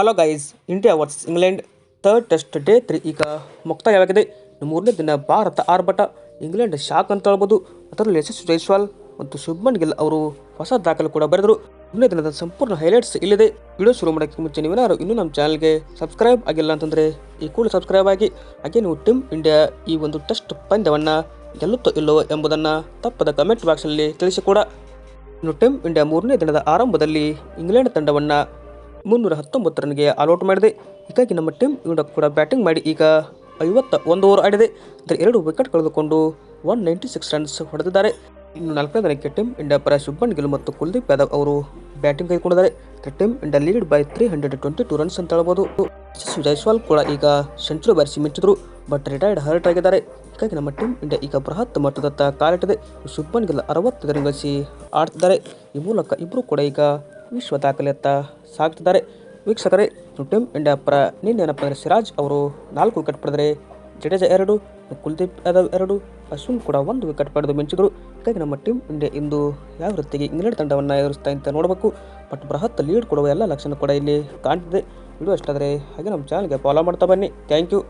Hello guys, India versus England third test day three ಈಗ ಮುಕ್ತಾಯವಾಗಿದೆ. ಮೂರನೇ ದಿನ ಭಾರತ ಆರ್ಭಟ. ಇಂಗ್ಲೆಂಡ್ ಶಾಕ್ ಅಂತ ಹೇಳ್ಬೋದು. ಅದರಲ್ಲಿ ಯಶಸ್ವಿ ಜೈಸ್ವಾಲ್ ಮತ್ತು ಶುಭ್ಮನ್ ಗಿಲ್ ಅವರು ಹೊಸ ದಾಖಲೆ ಕೂಡ ಬರೆದರು. ಮೂರನೇ ದಿನದ ಸಂಪೂರ್ಣ ಹೈಲೈಟ್ಸ್ ಇಲ್ಲಿದೆ. ವಿಡಿಯೋ ಶುರು ಮಾಡೋಕ್ಕೆ ಮುಂಚೆ ನೀವೇನಾದ್ರು ಇನ್ನೂ ನಮ್ಮ ಚಾನಲ್ಗೆ ಸಬ್ಸ್ಕ್ರೈಬ್ ಆಗಿಲ್ಲ ಅಂತಂದರೆ ಈ ಕೂಡ ಸಬ್ಸ್ಕ್ರೈಬ್ ಆಗಿ. ಹಾಗೆ ನೀವು ಟೀಮ್ ಇಂಡಿಯಾ ಈ ಒಂದು ಟೆಸ್ಟ್ ಪಂದ್ಯವನ್ನು ಗೆಲ್ಲುತ್ತೋ ಇಲ್ಲವೋ ಎಂಬುದನ್ನು ತಪ್ಪದ ಕಮೆಂಟ್ ಬಾಕ್ಸಲ್ಲಿ ತಿಳಿಸಿ ಕೂಡ. ಇನ್ನು ಟೀಮ್ ಇಂಡಿಯಾ ಮೂರನೇ ದಿನದ ಆರಂಭದಲ್ಲಿ ಇಂಗ್ಲೆಂಡ್ ತಂಡವನ್ನು ಮುನ್ನೂರ ಹತ್ತೊಂಬತ್ತು ರನ್ಗೆ ಆಲ್ಔಟ್ ಮಾಡಿದೆ. ಹೀಗಾಗಿ ನಮ್ಮ ಟೀಮ್ ಇಂಡಿಯಾ ಕೂಡ ಬ್ಯಾಟಿಂಗ್ ಮಾಡಿ ಈಗ ಐವತ್ತ ಒಂದು ಓವರ್ ಆಡಿದೆ. ಅಂದರೆ ಎರಡು ವಿಕೆಟ್ ಕಳೆದುಕೊಂಡು ಒನ್ ನೈಂಟಿ ಸಿಕ್ಸ್ ರನ್ಸ್ ಹೊಡೆದಿದ್ದಾರೆ. ಇನ್ನು ನಾಲ್ಕನೇ ದಿನಕ್ಕೆ ಟೀಮ್ ಇಂಡಿಯಾ ಪರ ಶುಭ್ಮನ್ ಗಿಲ್ ಮತ್ತು ಕುಲ್ದೀಪ್ ಯಾದವ್ ಅವರು ಬ್ಯಾಟಿಂಗ್ ಕೈಗೊಂಡಿದ್ದಾರೆ. Team India lead by three hundred twenty two runs ಅಂತ ಹೇಳ್ಬೋದು. ಯಶಸ್ವಿ ಜೈಸ್ವಾಲ್ ಕೂಡ ಈಗ ಸೆಂಚುರಿ ಬಾರಿಸಿ ಮಿಂಚಿದ್ರು ಬಟ್ ರಿಟೈರ್ಡ್ ಹರ್ಟ್ ಆಗಿದ್ದಾರೆ. ಹೀಗಾಗಿ ನಮ್ಮ ಟೀಮ್ ಇಂಡಿಯಾ ಈಗ ಬೃಹತ್ ಮಟ್ಟದತ್ತ ಕಾಲಿಟ್ಟಿದೆ. ಶುಭ್ಮನ್ ಗಿಲ್ ಅರವತ್ತು ರನ್ ಗಳಿಸಿ ಆಡ್ತಿದ್ದಾರೆ. ಈ ಮೂಲಕ ಇಬ್ಬರು ಕೂಡ ಈಗ ವಿಶ್ವ ದಾಖಲೆಯತ್ತ ಸಾಗುತ್ತಿದ್ದಾರೆ. ವೀಕ್ಷಕರೇ ಟೀಮ್ ಇಂಡಿಯಾ ಪರ ನಿನ್ನೆ ಏನಪ್ಪ ಅಂದರೆ ಸಿರಾಜ್ ಅವರು ನಾಲ್ಕು ವಿಕೆಟ್ ಪಡೆದರೆ ಜಡೇಜಾ ಎರಡು, ಕುಲ್ದೀಪ್ ಯಾದವ್ ಎರಡು, ಅಶ್ವಿನ್ ಕೂಡ ಒಂದು ವಿಕೆಟ್ ಪಡೆದು ಮಿಂಚಿದರು ಹೀಗಾಗಿ ನಮ್ಮ ಟೀಮ್ ಇಂಡಿಯಾ ಇಂದು ಯಾವ ರೀತಿಗೆ ಇಂಗ್ಲೆಂಡ್ ತಂಡವನ್ನು ಎದುರಿಸ್ತಾ ಅಂತ ನೋಡಬೇಕು. ಬಟ್ ಬೃಹತ್ ಲೀಡ್ ಕೊಡುವ ಎಲ್ಲ ಲಕ್ಷಣ ಕೂಡ ಇಲ್ಲಿ ಕಾಣ್ತಿದೆ. ವಿಡಿಯೋ ಇಷ್ಟಾದರೆ ಹಾಗೆ ನಮ್ಮ ಚಾನಲ್ಗೆ ಫಾಲೋ ಮಾಡ್ತಾ ಬನ್ನಿ. Thank you